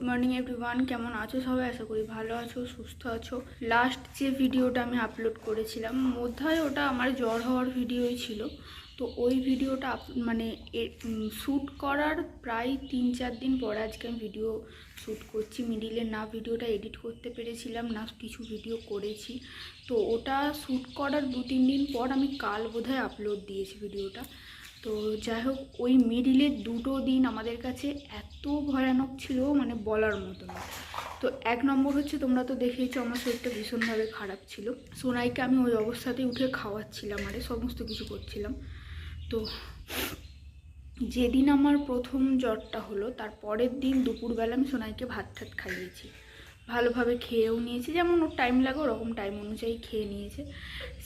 Good morning everyone কেমন আছো সবাই? আশা করি ভালো আছো, সুস্থ আছো। লাস্ট যে ভিডিওটা আমি আপলোড করেছিলাম, মধ্যায় ওটা আমার জ্বর হওয়ার ভিডিওই ছিল। তো ওই ভিডিওটা মানে শ্যুট করার প্রায় তিন চার দিন পর আজকে আমি ভিডিও শ্যুট করছি। মিডিলে না ভিডিওটা এডিট করতে পেরেছিলাম, না কিছু ভিডিও করেছি। তো ওটা শ্যুট করার দু তিন দিন পর আমি কাল বোধহয় আপলোড দিয়েছি ভিডিওটা। তো যাই হোক, ওই মিডিলের দুটো দিন আমাদের কাছে এত ভয়ানক ছিল মানে বলার মতো না। তো এক নম্বর হচ্ছে, তোমরা তো দেখেইছো আমার শরীরটা ভীষণভাবে খারাপ ছিল। সোনাইকে আমি ওই অবস্থাতেই উঠে খাওয়াচ্ছিলাম আরে সমস্ত কিছু করছিলাম। তো যেদিন আমার প্রথম জ্বরটা হলো, তার পরের দিন দুপুরবেলা আমি সোনাইকে ভাত ঠাত খাইয়েছি। ভালোভাবে খেয়েও নিয়েছে, যেমন ওর টাইম লাগে ওরকম টাইম অনুযায়ী খেয়ে নিয়েছে।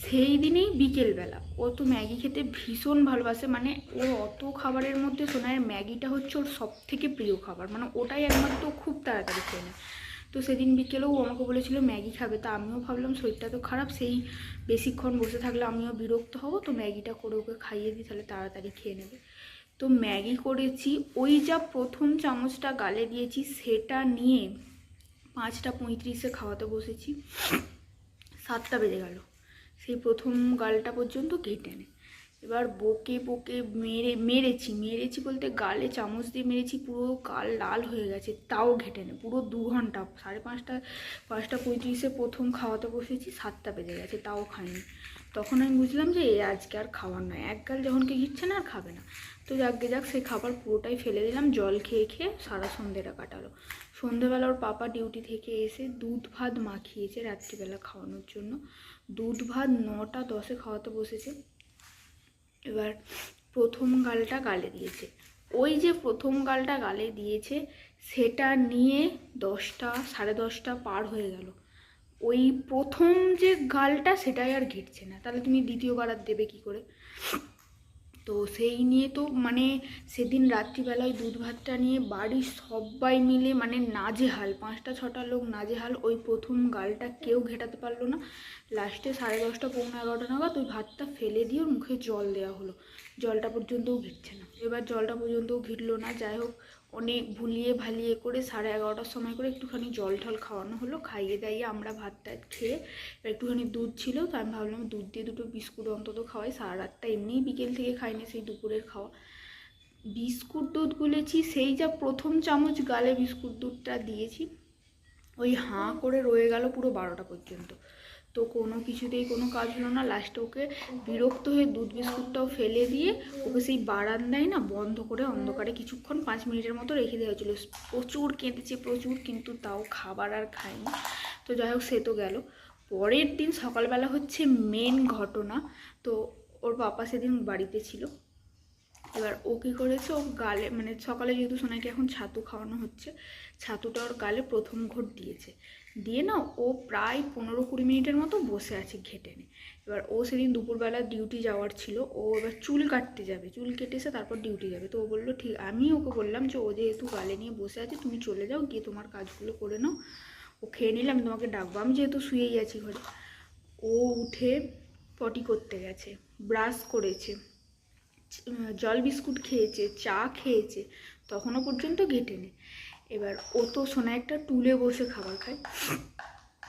সেই দিনেই বিকেলবেলা, ও তো ম্যাগি খেতে ভীষণ ভালোবাসে মানে ও অত খাবারের মধ্যে সোনাইয়ের ম্যাগিটা হচ্ছে ওর সব থেকে প্রিয় খাবার মানে ওটাই একমাত্র খুব তাড়াতাড়ি খেয়ে নেয়। তো সেদিন বিকেলেও ও আমাকে বলেছিল, ম্যাগি খাবে। তা আমিও ভাবলাম, শরীরটা তো খারাপ, সেই বেশিক্ষণ বসে থাকলে আমিও বিরক্ত হব, তো ম্যাগিটা করে ওকে খাইয়ে দিই, তাহলে তাড়াতাড়ি খেয়ে নেবে। তো ম্যাগি করেছি, ওই যা প্রথম চামচটা গালে দিয়েছি, সেটা নিয়ে পাঁচটা পঁয়ত্রিশে খাওয়াতে বসেছি। সাতটা বেজে গেল। সেই প্রথম গালটা পর্যন্ত কেটে নেয় এবার বকে বকে মেরে, মেরেছি মেরেছি বলতে গালে চামচ দিয়ে মেরেছি, পুরো গাল লাল হয়ে গেছে, তাও ঘেটে নে, পুরো দু ঘণ্টা, সাড়ে পাঁচটা পাঁচটা পঁয়ত্রিশে প্রথম খাওয়াতে বসেছি, সাতটা বেজে গেছে, তাও খাইনি। তখন আমি বুঝলাম যে এ আজকে আর খাওয়ার নয়। এক গাল যখনকে ঘিরছে না, আর খাবে না। তো যাকে যাক সেই খাবার পুরোটাই ফেলে দিলাম, জল খেয়ে খেয়ে সারা সন্ধ্যেটা কাটালো। সন্ধেবেলা ওর পাপা ডিউটি থেকে এসে দুধ ভাত মাখিয়েছে রাত্রিবেলা খাওয়ানোর জন্য। দুধ ভাত নটা দশে খাওয়াতে বসেছে। এবার প্রথম গালটা গালে দিয়েছে। ওই যে প্রথম গালটা গালে দিয়েছে, সেটা নিয়ে দশটা, সাড়ে দশটা পার হয়ে গেল। ওই প্রথম যে গালটা সেটাই আর ঘিরছে না। তাহলে তুমি দ্বিতীয়বার আর দেবে কি করে? তো সেই নিয়ে তো মানে সেদিন রাত্রিবেলায় দুধ ভাতটা নিয়ে বাড়ির সবাই মিলে মানে নাজেহাল, পাঁচটা, ছটা লোক নাজেহাল, ওই প্রথম গালটা কেউ ঘেটাতে পারল না। লাস্টে সাড়ে দশটা, পৌনে এগারোটা নাগাদ ওই ভাতটা ফেলে দিয়ে ওর মুখে জল দেওয়া হলো। জলটা পর্যন্তও ঘিরছে না। এবার জলটা পর্যন্তও ঘিরলো না। যাই হোক অনেক ভুলিয়ে ভালিয়ে করে সাড়ে এগারোটার সময় করে একটুখানি জল ঠল খাওয়ানো হলো, খাইয়ে দাইয়ে আমরা ভাত টাত খেয়ে একটুখানি দুধ ছিল, তো আমি ভাবলাম দুধ দিয়ে দুটো বিস্কুট অন্তত খাওয়াই, সারা রাতটা এমনিই বিকেল থেকে খাইনি সেই দুপুরের খাওয়া। বিস্কুট দুধ গুলেছি, সেই যা প্রথম চামচ গালে বিস্কুট দুধটা দিয়েছি, ওই হাঁ করে রয়ে গেল পুরো বারোটা পর্যন্ত। তো কোনো কিছুতেই কোনো কাজ হলো না। লাস্টে ওকে বিরক্ত হয়ে দুধ বিস্কুটটাও ফেলে দিয়ে ওকে সেই বারান্দায় না বন্ধ করে অন্ধকারে কিছুক্ষণ পাঁচ মিনিটের মতো রেখে দেওয়া হয়েছিল। প্রচুর কেঁদেছে, প্রচুর, কিন্তু তাও খাবার আর খায়নি। তো যাই হোক, সে তো গেল। পরের দিন সকালবেলা হচ্ছে মেন ঘটনা। তো ওর পাপা সেদিন বাড়িতে ছিল। এবার ও কী করেছে? ও গালে মানে সকালে যেহেতু সোনাইকে এখন ছাতু খাওয়ানো হচ্ছে, ছাতুটা ওর গালে প্রথম ঘোট দিয়েছে। দিয়ে না ও প্রায় পনেরো কুড়ি মিনিটের মতো বসে আছে ঘেটে নে এবার ও সেদিন দুপুরবেলা ডিউটি যাওয়ার ছিল, ও এবার চুল কাটতে যাবে। চুল কেটে এসে তারপর ডিউটি যাবে। তো ও বলল, ঠিক, আমি ওকে বললাম যে, ও যেহেতু গালে নিয়ে বসে আছে, তুমি চলে যাও, গিয়ে তোমার কাজগুলো করে নাও। ও খেয়ে নিলে আমি তোমাকে ডাকবো। আমি যেহেতু শুয়েই আছি ঘরে। ও উঠে পটি করতে গেছে ব্রাশ করেছে জল বিস্কুট খেয়েছে, চা খেয়েছে, তখনও পর্যন্ত ঘেটে নে এবার ও তো সোনা একটা টুলে বসে খাবার খায়।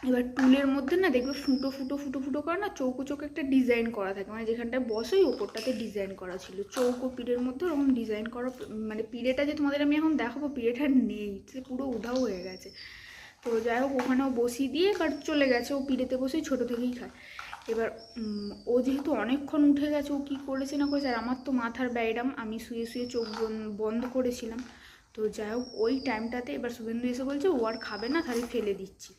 এবার টুলের মধ্যে না দেখবে ফুটো ফুটো ফুটো ফুটো করে না চৌকো চৌকো একটা ডিজাইন করা থাকে। মানে যেখানটায় বসে ওই ওপরটাতে ডিজাইন করা ছিল। চৌকো পিড়ের মধ্যে ওরকম ডিজাইন করা মানে পিড়েটা যে তোমাদের আমি এখন দেখাবো পিড়েটা নেই। সে পুরো উধাও হয়ে গেছে। তো যাই হোক, ওখানেও বসিয়ে দিয়ে এবার চলে গেছে। ও পিড়েতে বসেই ছোটো থেকেই খায়। এবার ও যেহেতু অনেকক্ষণ উঠে গেছে, ও কী করেছে না করেছে আর আমার তো মাথার ব্যায়াম, আমি শুয়ে শুয়ে চোখ বন- বন্ধ করেছিলাম। তো যাই হোক ওই টাইমটাতে এবার শুভেন্দু এসে বলছে, ও আর খাবে না তাহলে ফেলে দিচ্ছি।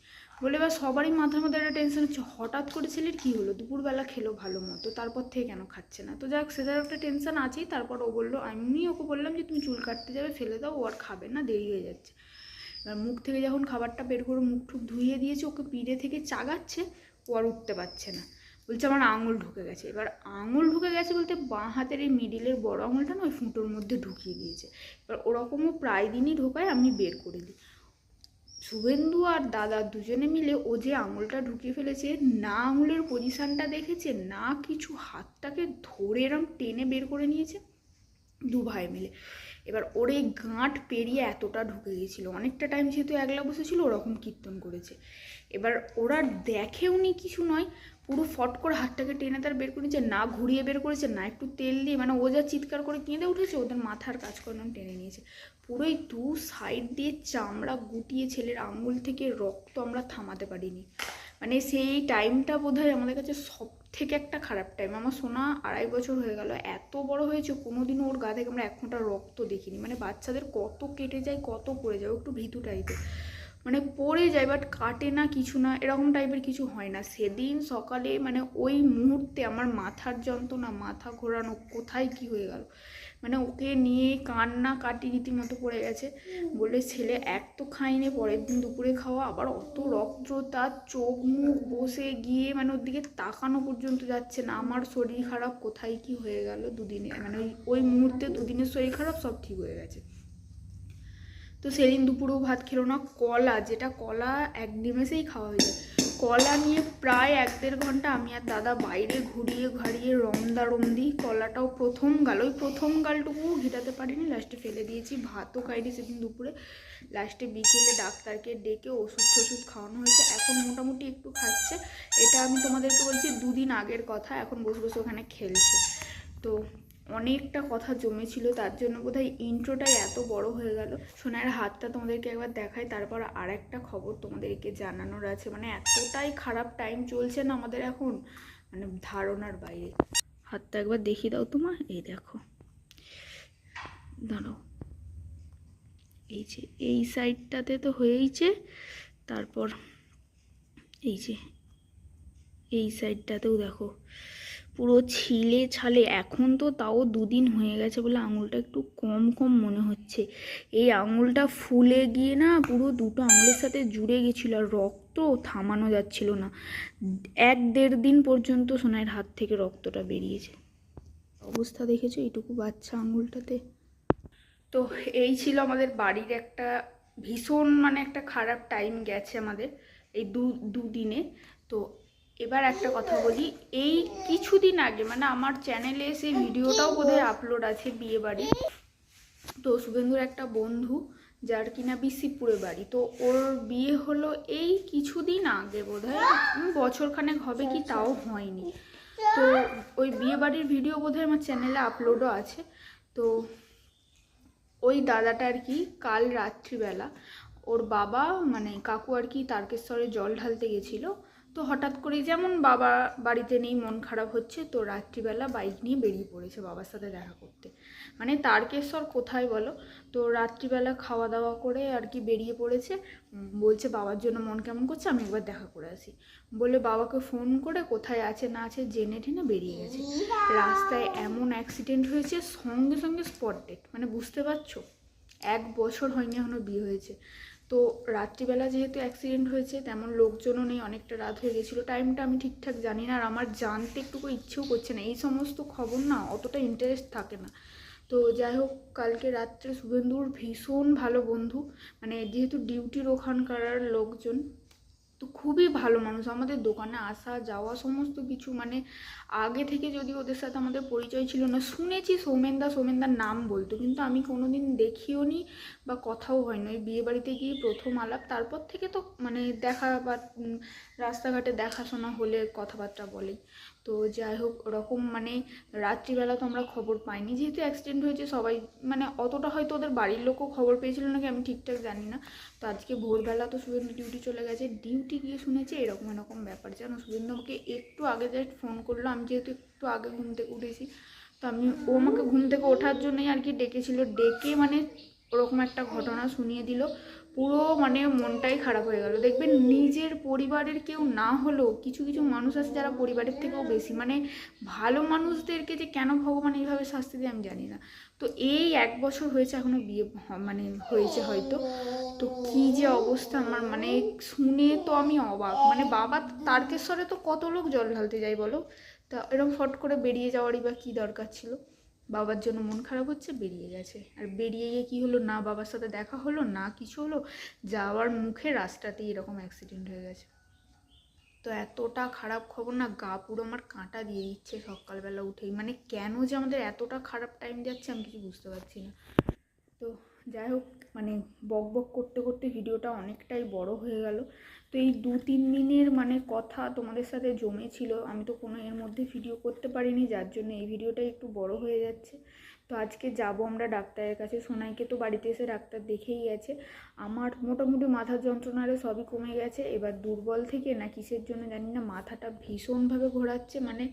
বলে এবার সবারই মাথার মধ্যে একটা টেনশন হচ্ছে, হঠাৎ করে ছেলের কী হলো? দুপুরবেলা খেলো ভালো মতো, তারপর থেকে কেন খাচ্ছে না? তো যাই হোক সেটার একটা টেনশন আছেই, তারপর ও বলল, আমি ওকে বললাম যে, তুমি চুল কাটতে যাবে, ফেলে দাও, ও আর খাবে না, দেরি হয়ে যাচ্ছে। এবার মুখ থেকে যখন খাবারটা বের করে মুখ টুক ধুইয়ে দিয়েছে, ওকে পিড়ে থেকে চাগাচ্ছে, ও আর উঠতে পারছে না। বলছে আমার আঙুল ঢুকে গেছে। এবার আঙুল ঢুকে গেছে বলতে বাঁ হাতের এই মিডিলের বড় আঙুলটা না ওই ফুটোর মধ্যে ঢুকিয়ে দিয়েছে। এবার ওরকমও প্রায় দিনই ঢোকায়, আমি বের করে দিই। শুভেন্দু আর দাদা দুজনে মিলে ও যে আঙুলটা ঢুকিয়ে ফেলেছে, না আঙুলের পজিশানটা দেখেছে, না কিছু হাতটাকে ধরে এরম টেনে বের করে নিয়েছে, দু ভাই মিলে। এবার ওর এই গাঁট পেরিয়ে এতটা ঢুকে গেছিল। অনেকটা টাইম যেহেতু একলা বসেছিল ওরকম কীর্তন করেছে। এবার ওরা দেখেওনি কিছু নয়, পুরো ফট করে হাতটাকে টেনে তার বের করেছে না ঘুরিয়ে বের করেছে, না একটু তেল দিয়ে মানে ও যা চিৎকার করে কেঁদে উঠেছে, ওদের মাথার কাজ করানো টেনে নিয়েছে। পুরোই দু সাইড দিয়ে চামড়া গুটিয়ে ছেলের আঙুল থেকে রক্ত আমরা থামাতে পারিনি। মানে সেই টাইমটা বোধহয় আমাদের কাছে সব থেকে একটা খারাপ টাইম আমার সোনা আড়াই বছর হয়ে গেল, এত বড় হয়েছে, কোনোদিনও ওর গা থেকে আমরা এক ফোঁটা রক্ত দেখিনি। মানে বাচ্চাদের কত কেটে যায়, কত পড়ে যায় একটু ভীতু টাইপের মানে পড়ে যায় বাট কাটে না কিছু না, এরকম টাইপের কিছু হয় না। সেদিন সকালে মানে ওই মুহূর্তে আমার মাথার যন্ত্রণা, মাথা ঘোরানো কোথায় কি হয়ে গেল? মানে ওকে নিয়ে কান্না কাটি রীতিমতো পড়ে গেছে। বলে ছেলে, এক তো খাইনি, পরের দিন দুপুরে খাওয়া, আবার অত রক্ত তার চোখ মুখ বসে গিয়ে মানে ওর দিকে তাকানো পর্যন্ত যাচ্ছে না। আমার শরীর খারাপ, কোথায় কি হয়ে গেল দুদিনে? মানে ওই ওই মুহূর্তে দুদিনের শরীর খারাপ, সব ঠিক হয়ে গেছে। তো সেদিন দুপুরেও ভাত খেলো না, কলা, যেটা কলা এক নিমেষেই খাওয়া হয়ে যায়। কলা নিয়ে প্রায় এক দেড় ঘণ্টা আমি আর দাদা বাইরে ঘুরিয়ে ঘাড়িয়ে রমদা রমদি কলাটাও প্রথম গাল, ওই প্রথম গালটুকু ঘিটাতে পারিনি লাস্টে ফেলে দিয়েছি, ভাতও খাইনি সেদিন দুপুরে। লাস্টে বিকেলে ডাক্তারকে ডেকে ওষুধ টষুধ খাওয়ানো হয়েছে, এখন মোটামুটি একটু খাচ্ছে। এটা আমি তোমাদেরকে বলছি, দুদিন আগের কথা, এখন বসে বসে ওখানে খেলছে। তো অনেকটা কথা জমেছিল, তার জন্য বোধহয় ইন্ট্রোটাই এত বড় হয়ে গেল। সোনার হাতটা তোমাদেরকে একবার দেখাই, তারপর আর একটা খবর তোমাদেরকে জানানোর আছে। মানে এতটাই খারাপ টাইম চলছে না আমাদের এখন মানে ধারণার বাইরে। হাতটা একবার দেখিয়ে দাও তোমার, এই দেখো। দাঁড়াও এই যে, এই সাইডটাতে তো হয়েইছে, তারপর এই যে, এই সাইডটাতেও দেখো। পুরো ছিলে ছালে। এখন তো তাও দুদিন হয়ে গেছে বলে আঙুলটা একটু কম কম মনে হচ্ছে। এই আঙুলটা ফুলে গিয়ে না পুরো দুটো আঙুলের সাথে জুড়ে গেছিল আর রক্ত থামানো যাচ্ছিল না। এক দেড় দিন পর্যন্ত সোনাইয়ের হাত থেকে রক্তটা বেরিয়েছে। অবস্থা দেখেছ? এইটুকু বাচ্চা আঙুলটাতে। তো এই ছিল আমাদের বাড়ির একটা ভীষণ মানে একটা খারাপ টাইম গেছে আমাদের এই দু, দুদিনে। তো এবার একটা কথা বলি এই কিছুদিন আগে মানে আমার চ্যানেলে সেই ভিডিওটাও বোধহয় আপলোড আছে বিয়ে বাড়ি। তো শুভেন্দুর একটা বন্ধু যার কিনা বিসিপুরে বাড়ি তো ওর বিয়ে হলো এই কিছুদিন আগে বোধহয় উম, বছরখানেক হবে কি তাও হয়নি। তো ওই বিয়ে বাড়ির ভিডিও বোধহয় আমার চ্যানেলে আপলোডও আছে। তো ওই দাদাটা আর কি কাল রাত্রিবেলা ওর বাবা মানে কাকু আর কি তারকেশ্বরে জল ঢালতে গেছিল। তো হঠাৎ করে যেমন বাবা বাড়িতে নেই, মন খারাপ হচ্ছে, তো রাত্রিবেলা বাইক নিয়ে বেরিয়ে পড়েছে বাবার সাথে দেখা করতে। মানে তারকেশ্বর কোথায় বলো? তো রাত্রিবেলা খাওয়া দাওয়া করে আর কি বেরিয়ে পড়েছে। বলছে বাবার জন্য মন কেমন করছে, আমি একবার দেখা করে আসি। বলে বাবাকে ফোন করে কোথায় আছে না আছে জেনে টেনে বেরিয়ে গেছে। রাস্তায় এমন অ্যাক্সিডেন্ট হয়েছে, সঙ্গে সঙ্গে স্পট ডেট মানে বুঝতে পারছ? এক বছর হয়নি এখনও বিয়ে হয়েছে। তো রাত্রিবেলা যেহেতু অ্যাক্সিডেন্ট হয়েছে, তেমন লোকজনও নেই, অনেকটা রাত হয়ে গেছিল। টাইমটা আমি ঠিকঠাক জানি না আর আমার জানতে একটুকু ইচ্ছেও করছে না। এই সমস্ত খবর না অতটা ইন্টারেস্ট থাকে না। তো যাই হোক, কালকে রাত্রে শুভেন্দুর ভীষণ ভালো বন্ধু। মানে যেহেতু ডিউটির ওখানকার লোকজন, তো খুবই ভালো মানুষ। আমাদের দোকানে আসা, যাওয়া, সমস্ত কিছু মানে আগে থেকে যদি ওদের সাথে আমাদের পরিচয় ছিল না, শুনেছি সৌমেনদা, সৌমেনদার নাম বলতো। কিন্তু আমি কোনোদিন দেখিও নি বা কথাও হয় না। ওই বিয়ে বাড়িতে গিয়ে প্রথম আলাপ, তারপর থেকে তো মানে দেখা বা রাস্তাঘাটে দেখাশোনা হলে কথাবার্তা বলে। তো যাই হোক, ওরকম মানে রাত্রিবেলা তো আমরা খবর পাইনি। যেহেতু অ্যাক্সিডেন্ট হয়েছে, সবাই মানে অতটা হয়তো ওদের বাড়ির লোকও খবর পেয়েছিল নাকি আমি ঠিকঠাক জানি না। তো আজকে ভোরবেলা তো শুভেন্দু ডিউটি চলে গেছে। ডিউটি গিয়ে শুনেছি এরকম এরকম ব্যাপার। জানো শুভেন্দু আমাকে একটু আগে জাস্ট ফোন করল। আমি যেহেতু একটু আগে ঘুম থেকে উঠেছি, তো আমি ও আমাকে ঘুম থেকে ওঠার জন্যই আর কি ডেকেছিল। ডেকে মানে ওরকম একটা ঘটনা শুনিয়ে দিল। পুরো মানে মনটাই খারাপ হয়ে গেল। দেখবেন নিজের পরিবারের কেউ না হলেও কিছু কিছু মানুষ আছে যারা পরিবারের থেকেও বেশি। মানে ভালো মানুষদেরকে যে কেন ভগবান এইভাবে শাস্তি দেয় আমি জানি না। তো এই এক বছর হয়েছে এখনও বিয়ে মানে হয়েছে হয়তো। তো কি যে অবস্থা আমার মানে শুনে তো আমি অবাক। মানে বাবা তারকেশ্বরে তো কত লোক জল ঢালতে যায় বলো? তা এরকম ফট করে বেরিয়ে যাওয়ারই বা কী দরকার ছিল? বাবার জন্য মন খারাপ হচ্ছে, বেরিয়ে গেছে। আর বেরিয়ে গিয়ে কী হলো? না বাবার সাথে দেখা হলো, না কিছু হলো? যাওয়ার মুখে রাস্তাতেই এরকম অ্যাক্সিডেন্ট হয়ে গেছে। তো এতটা খারাপ খবর না, গা পুরো আমার কাঁটা দিয়ে দিচ্ছে সকালবেলা উঠেই। মানে কেন যে আমাদের এতটা খারাপ টাইম যাচ্ছে আমি কিছু বুঝতে পারছি না। তো যাই হোক মানে বক বক করতে করতে ভিডিওটা অনেকটাই বড় হয়ে গেল। তো এই দু তিন দিনের মানে কথা তোমাদের সাথে জমেছিল। আমি তো কোনো এর মধ্যে ভিডিও করতে পারিনি, যার জন্য এই ভিডিওটা একটু বড় হয়ে যাচ্ছে। তো আজকে যাব আমরা ডাক্তারের কাছে। সোনাইকে তো বাড়িতে এসে ডাক্তার দেখেই গেছে। আমার মোটামুটি মাথার যন্ত্রণারে সবই কমে গেছে। এবার দুর্বল থেকে না কিসের জন্য জানি না, মাথাটা ভীষণভাবে ঘোরাচ্ছে। মানে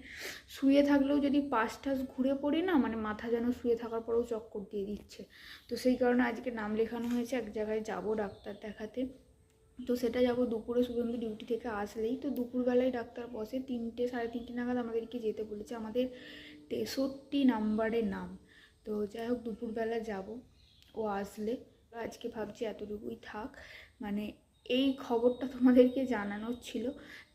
শুয়ে থাকলেও যদি পাশ টাস ঘুরে পড়ি না মানে মাথা যেন শুয়ে থাকার পরেও চক্কর দিয়ে দিচ্ছে। তো সেই কারণে আজকে নাম লেখানো হয়েছে, এক জায়গায় যাব ডাক্তার দেখাতে। তো সেটা যাব দুপুরে, শুভেন্দু ডিউটি থেকে আসলেই। তো দুপুরবেলায় ডাক্তার বসে তিনটে, সাড়ে তিনটে নাগাদ আমাদেরকে যেতে বলেছে। আমাদের তেষট্টি নাম্বারে নাম। তো যাই হোক দুপুরবেলা যাব। ও আসলে আজকে ভাবছি এতটুকুই থাক। মানে এই খবরটা তোমাদেরকে জানানোর ছিল,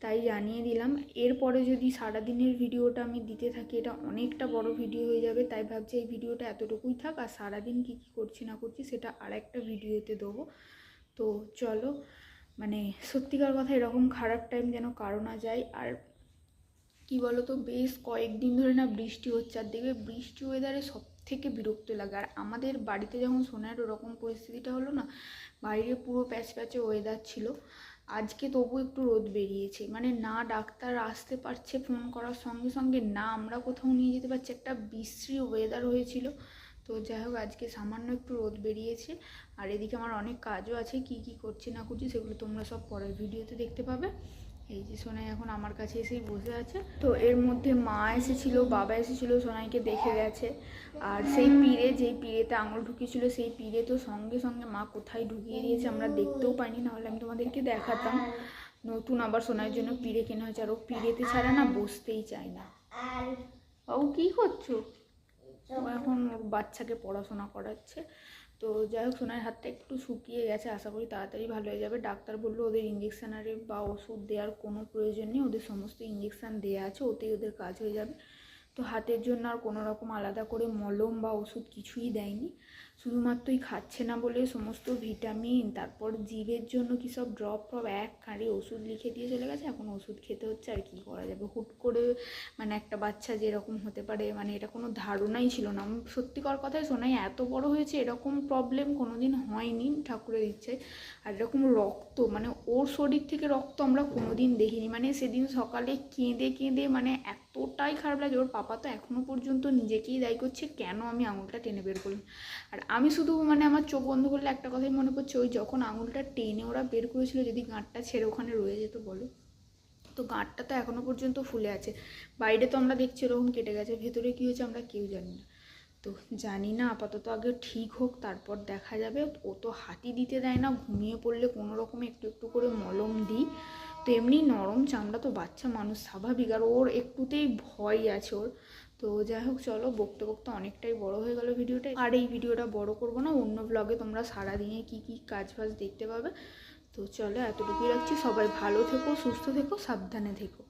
তাই জানিয়ে দিলাম। এরপরে যদি সারাদিনের ভিডিওটা আমি দিতে থাকি, এটা অনেকটা বড় ভিডিও হয়ে যাবে, তাই ভাবছি এই ভিডিওটা এতটুকুই থাক। আর সারাদিন কী কী করছি না করছি, সেটা আর একটা ভিডিওতে দেবো। তো চলো মানে সত্যিকার কথা এরকম খারাপ টাইম যেন কারও না যায়। আর কি বলো তো বেশ কয়েকদিন ধরে না বৃষ্টি হচ্ছে। আর দেখবে বৃষ্টি ওয়েদারে সব থেকে বিরক্ত লাগে। আর আমাদের বাড়িতে যখন সোনার ওরকম পরিস্থিতিটা হলো না, বাইরে পুরো প্যাচ প্যাচে ওয়েদার ছিল। আজকে তবু একটু রোদ বেরিয়েছে। মানে না ডাক্তার আসতে পারছে ফোন করার সঙ্গে সঙ্গে, না আমরা কোথাও নিয়ে যেতে পারছি। একটা বিশ্রী ওয়েদার হয়েছিল। তো যাই হোক, আজকে সামান্য একটু রোদ বেরিয়েছে। আর এদিকে আমার অনেক কাজও আছে, কি কি করছি না করছি, সেগুলো তোমরা সব পরের ভিডিওতে দেখতে পাবে। এই যে সোনাই এখন আমার কাছে এসেই বসে আছে। তো এর মধ্যে মা এসেছিল বাবা এসেছিল সোনাইকে দেখে গেছে। আর সেই পিড়ে যেই পিড়েতে আঙুল ঢুকিয়েছিল সেই পিড়ে তো সঙ্গে সঙ্গে মা কোথায় ঢুকিয়ে দিয়েছে আমরা দেখতেও পাইনি নাহলে আমি তোমাদেরকে দেখাতাম। নতুন আবার সোনার জন্য পিড়ে কেনা হয়েছে আর ও পিড়েতে ছাড়া না বসতেই চায় না। ও কি করছ? ও এখন ওর বাচ্চাকে পড়াশোনা করাচ্ছে। তো যাই হোক সোনার হাতটা একটু শুকিয়ে গেছে, আশা করি তাড়াতাড়ি ভালো হয়ে যাবে। ডাক্তার বলল, ওদের ইঞ্জেকশান আরে বা ওষুধ দেওয়ার কোনো প্রয়োজন নেই, ওদের সমস্ত ইঞ্জেকশান দেওয়া আছে, ওতেই ওদের কাজ হয়ে যাবে। তো হাতের জন্য আর কোনো রকম আলাদা করে মলম বা ওষুধ কিছুই দেয়নি। শুধুমাত্রই খাচ্ছে না বলে সমস্ত ভিটামিন, তারপর জিভের জন্য কি সব ড্রপ টপ, এক কাঁড়ি ওষুধ লিখে দিয়ে চলে গেছে? এখন ওষুধ খেতে হচ্ছে আর কি করা যাবে? হুট করে মানে একটা বাচ্চা যেরকম হতে পারে মানে এটা কোনো ধারণাই ছিল না। সত্যিকার কথাই শোনাই এত বড় হয়েছে এরকম প্রবলেম কোনো দিন হয়নি ঠাকুরের ইচ্ছায়। আর এরকম রক্ত মানে ওর শরীর থেকে রক্ত আমরা কোনো দিন দেখিনি। মানে সেদিন সকালে কেঁদে কেঁদে মানে এতটাই খারাপ লাগে, ওর পাপা তো এখনও পর্যন্ত নিজেকেই দায়ী করছে, কেন আমি আঙুলটা টেনে বের করলাম? আর আমি শুধু মানে আমার চোখ বন্ধ করলে একটা কথাই মনে পড়ছে, ওই যখন আঙুলটা টেনে ওরা বের করেছিল যদি গাঁটটা ছেড়ে ওখানে রয়ে যেত বলো। তো গাঁটটা তো এখনও পর্যন্ত ফুলে আছে। বাইরে তো আমরা দেখছি ওরকম কেটে গেছে, ভেতরে কী হয়েছে আমরা কেউ জানি না। তো জানি না, আপাতত আগে ঠিক হোক, তারপর দেখা যাবে। ও তো হাতি দিতে দেয় না, ঘুমিয়ে পড়লে কোনো রকমে একটু একটু করে মলম দিই। তো এমনি নরম চামড়া তো বাচ্চা মানুষ, স্বাভাবিক। আর ওর একটুতেই ভয় আছে ওর। তো যাই হোক চলো, বকতে বকতে অনেকটাই বড় হয়ে গেল ভিডিওটা। আর এই ভিডিওটা বড় করব না, অন্য ব্লগে তোমরা সারাদিনে কি কি কাজ বাজ দেখতে পাবে। তো চলো, এতটুকুই রাখছি। সবাই ভালো থেকো, সুস্থ থেকো, সাবধানে থেকো।